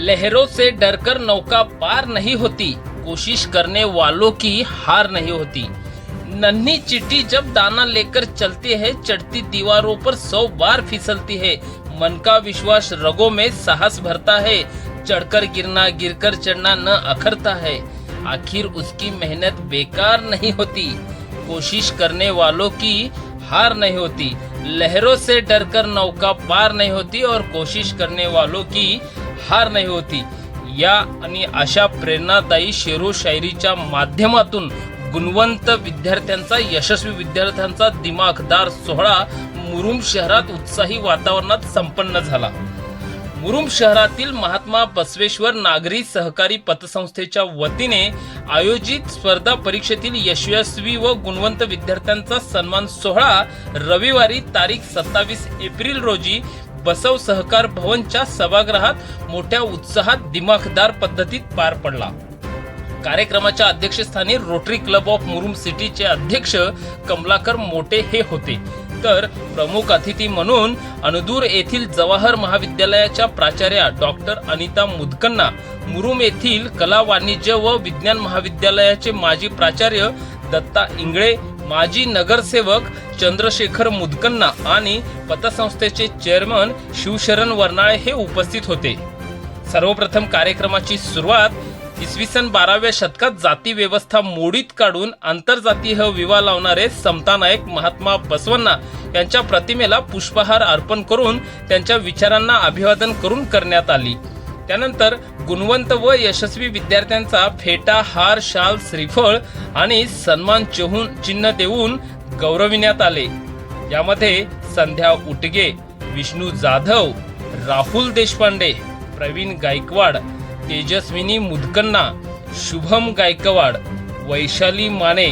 लहरों से डरकर नौका पार नहीं होती। कोशिश करने वालों की हार नहीं होती। नन्ही चिट्टी जब दाना लेकर चलती है, चढ़ती दीवारों पर सौ बार फिसलती है। मन का विश्वास रगों में साहस भरता है। चढ़कर गिरना, गिरकर चढ़ना न अखरता है। आखिर उसकी मेहनत बेकार नहीं होती। कोशिश करने वालों की हार नहीं होती। लहरों से डरकर नौका पार नहीं होती और कोशिश करने वालों की हार नाही होती. या आणि अशा प्रेरणादायी शेरो शायरीच्या माध्यमातून गुणवंत विद्यार्थ्यांचा यशस्वी विद्यार्थ्यांचा दिमाखदार सोहळा मुरुम शहरात उत्साही वातावरणात संपन्न झाला. मुरुम शहरातील महात्मा बसवेश्वर नागरी सहकारी पतसंस्थेच्या वतीने आयोजित स्पर्धा परीक्षेतील यशस्वी व गुणवंत विद्यार्थ्यांचा सन्मान सोहळा रविवारी तारीख सत्तावीस एप्रिल रोजी बसव सहकार भवनच्या सभागृहात मोठ्या उत्साहात दिमाखदार पद्धतीत पार पडला. कार्यक्रमाच्या अध्यक्षस्थानी रोटरी क्लब ऑफ मुरुम सिटीचे अध्यक्ष कमलाकर मोटे हे होते. तर प्रमुख अतिथी म्हणून अनुदूर येथील जवाहर महाविद्यालयाच्या प्राचार्या डॉक्टर अनिता मुदकन्ना मुरुम येथील कला वाणिज्य व विज्ञान महाविद्यालयाचे माजी प्राचार्य दत्ता इंगळे माजी नगरसेवक चंद्रशेखर मुदकन्ना आणि पतसंस्थेचे चेअरमन शिवशरण वर्नाळे हे उपस्थित होते. सर्वप्रथम कार्यक्रमाची सुरुवात इसवी सन बाराव्या शतकात जाती व्यवस्था मोडीत काढून आंतरजातीय विवाह लावणारे समतानायक महात्मा बसवन्ना यांच्या प्रतिमेला पुष्पहार अर्पण करून त्यांच्या विचारांना अभिवादन करून करण्यात आली. त्यानंतर गुणवंत व यशस्वी विद्यार्थ्यांचा फेटा हार शाल श्रीफळ आणि सन्मान चहून चिन्ह देऊन गौरविण्यात आले. यामध्ये संध्या उटगे विष्णू जाधव राहुल देशपांडे प्रवीण गायकवाड तेजस्विनी मुदकन्ना शुभम गायकवाड वैशाली माने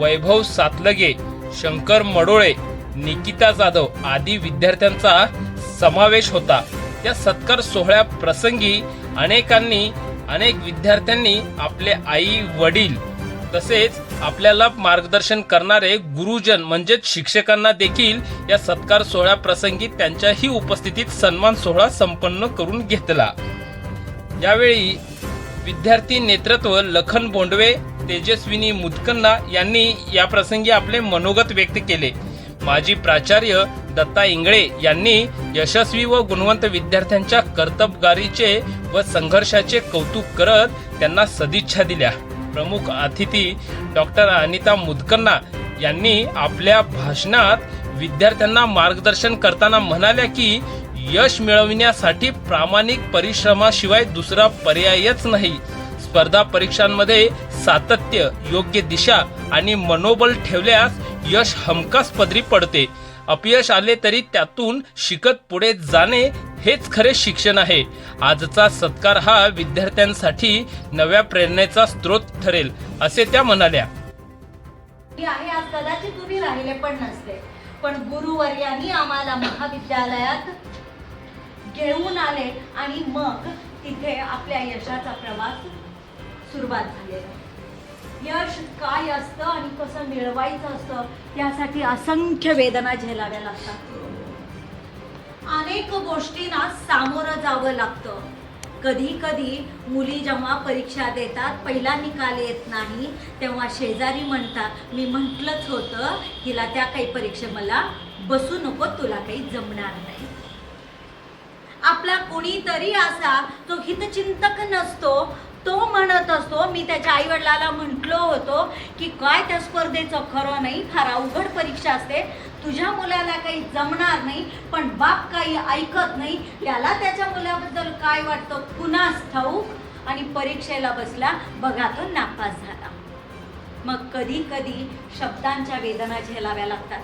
वैभव सातलगे शंकर मडोळे निकिता जाधव आदी विद्यार्थ्यांचा समावेश होता. या सत्कार सोहळ्या प्रसंगी अनेकांनी अनेक विद्यार्थ्यांनी आपले आई वडील तसेच आपल्याला मार्गदर्शन करणारे गुरुजन म्हणजेच शिक्षकांना देखील या सत्कार सोहळ्या प्रसंगी त्यांच्याही उपस्थितीत सन्मान सोहळा संपन्न करून घेतला. यावेळी विद्यार्थी नेतृत्व लखन बोंडवे तेजस्विनी मुदकन्ना यांनी या प्रसंगी आपले मनोगत व्यक्त केले. माजी प्राचार्य दत्ता इंगळे यांनी यशस्वी व गुणवंत विद्यार्थ्यांच्या कर्तबगारीचे व संघर्षाचे कौतुक करत त्यांना सदिच्छा दिल्या. प्रमुख अतिथी डॉक्टर अनिता मुदकन्ना यांनी आपल्या भाषणात विद्यार्थ्यांना मार्गदर्शन करताना म्हणाल्या की यश मिळविण्यासाठी प्रामाणिक परिश्रमाशिवाय दुसरा पर्यायच नाही. स्पर्धा परीक्षांमध्ये सातत्य योग्य दिशा आणि मनोबल ठेवल्यास यश हमखास पदरी पडते. अपयश आले तरी त्यातून शिकत पुढे जाणे हेच खरे शिक्षण आहे. आजचा सत्कार हा विद्यार्थ्यांसाठी नव्या प्रेरणेचा स्रोत ठरेल असे त्या म्हणाल्या. आहे आज कदाचित तुम्ही राहिले पण नसते. पण गुरुवर्यांनी आम्हाला महाविद्यालयात घेऊन आले आणि मग तिथे आपल्या यशाचा प्रवास सुरुवात झालेला. यश काय असतं आणि कसं मिळवायचं असतं त्यासाठी असंख्य वेदना झेलाव्या लागतात. अनेक गोष्टींना सामोरं जावं लागतं. कधी कधी मुली जेव्हा परीक्षा देतात पहिला निकाल येत नाही तेव्हा शेजारी म्हणतात मी म्हटलंच होतं हिला त्या काही परीक्षे मला बसू नको तुला काही जमणार नाही. आपला कोणीतरी असा तो हितचिंतक नसतो तो म्हणत असतो मी त्याच्या आई वडिलाला म्हटलो होतो की काय त्या स्पर्धेचं खरं नाही? फार अवघड परीक्षा असते. तुझ्या मुलाला काही जमणार नाही पण बाप काही ऐकत नाही. त्याला त्याच्या मुलाबद्दल काय वाटतं? कुणास ठाऊक? आणि परीक्षेला बसला बघा तो नापास झाला. मग कधी कधी शब्दांच्या वेदना झेलाव्या लागतात.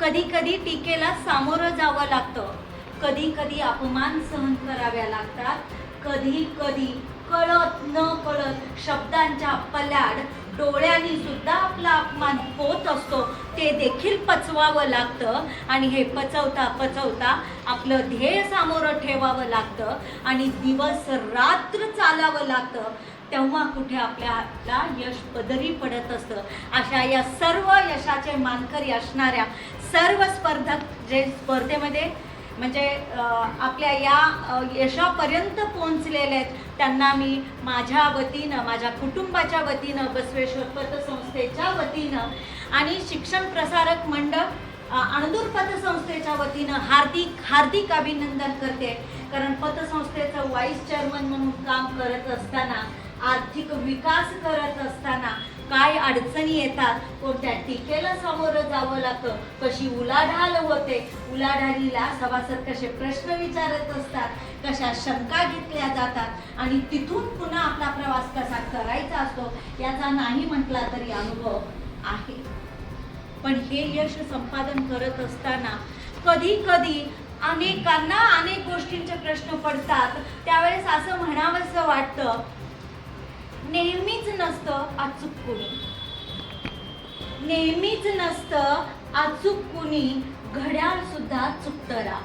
कधी कधी टीकेला सामोरं जावं लागतं. कधी कधी अपमान सहन कराव्या लागतात. कधी कधी कळत न कळत शब्दांच्या पल्याड डोळ्यांनी सुद्धा आपला अपमान होत असतो. ते देखील पचवावं लागतं आणि हे पचवता पचवता आपलं ध्येय सामोरं ठेवावं लागतं आणि दिवस रात्र चालावं लागतं. तेव्हा कुठे आपल्याला यश पदरी पडत असतं. अशा या सर्व यशाचे मानकरी असणाऱ्या सर्व स्पर्धक जे स्पर्धेमध्ये म्हणजे आपल्या या यशापर्यंत पोहोचलेले आहेत. त्यांना मी माझ्या वतीनं माझ्या कुटुंबाच्या वतीनं बसवेश्वर पतसंस्थेच्या वतीनं आणि शिक्षण प्रसारक मंडळ अणदूर पतसंस्थेच्या वतीनं हार्दिक हार्दिक अभिनंदन करते. कारण पतसंस्थेचं व्हाईस चेअरमन म्हणून काम करत असताना आर्थिक विकास करत असताना काय अडचणी येतात कोणत्या टीकेला सामोरं जावं लागतं कशी उलाढाल होते उलाढालीला सभासद कसे प्रश्न विचारत असतात कशा शंका घेतल्या जातात आणि तिथून पुन्हा आपला प्रवास कसा करायचा असतो याचा नाही म्हटला तरी अनुभव आहे. पण हे यश संपादन करत असताना कधी कधी अनेकांना अनेक गोष्टींचे प्रश्न पडतात. त्यावेळेस असं म्हणावंसं वाटतं नेहमीच नसतं अचूक कुणी. नेहमीच नसतं अचूक कुणी घड्याळ सुद्धा चुकतं राव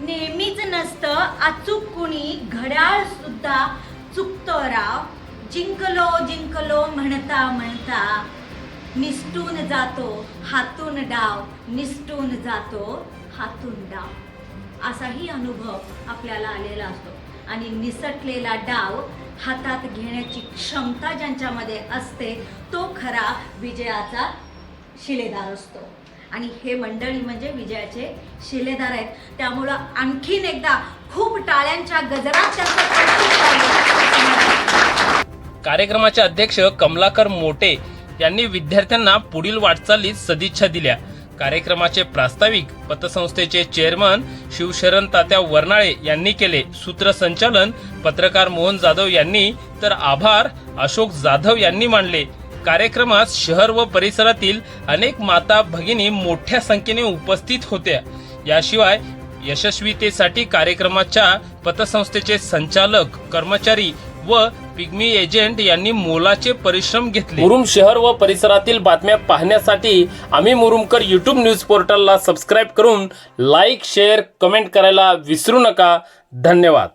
नेहमीच नसतं अचूक कुणी घड्याळ सुद्धा चुकतं राव जिंकलो जिंकलो म्हणता म्हणता निसटून जातो हातून डाव निसटून जातो हातून डाव. असाही अनुभव आपल्याला आलेला असतो. आणि निसटलेला डाव हातात घेण्याची क्षमता ज्यांच्यामध्ये असते तो खरा विजयाचा शिलेदार असतो. आणि हे मंडळी म्हणजे विजयाचे शिलेदार आहेत. त्यामुळं आणखीन एकदा खूप टाळ्यांच्या गजरात त्यांचं कार्यक्रमाचे अध्यक्ष कमलाकर मोटे यांनी विद्यार्थ्यांना पुढील वाटचालीत सदिच्छा दिल्या. कार्यक्रमाचे प्रास्ताविक पतसंस्थेचे चेअरमन शिवशरण तात्या वर्नाळे यांनी केले सूत्रसंचालन. पत्रकार मोहन जाधव यांनी तर आभार अशोक जाधव यांनी मानले. कार्यक्रमात शहर व परिसरातील अनेक माता भगिनी मोठ्या संख्येने उपस्थित होत्या. याशिवाय यशस्वीतेसाठी कार्यक्रमाच्या पतसंस्थेचे संचालक कर्मचारी व पिग्मी एजंट यांनी मोलाचे परिश्रम घेतले. मुरुम शहर व परिसरातील बातम्या पाहण्यासाठी आम्ही मुरुमकर युट्यूब न्यूज पोर्टलला सबस्क्राईब करून लाईक शेअर कमेंट करायला विसरू नका. धन्यवाद.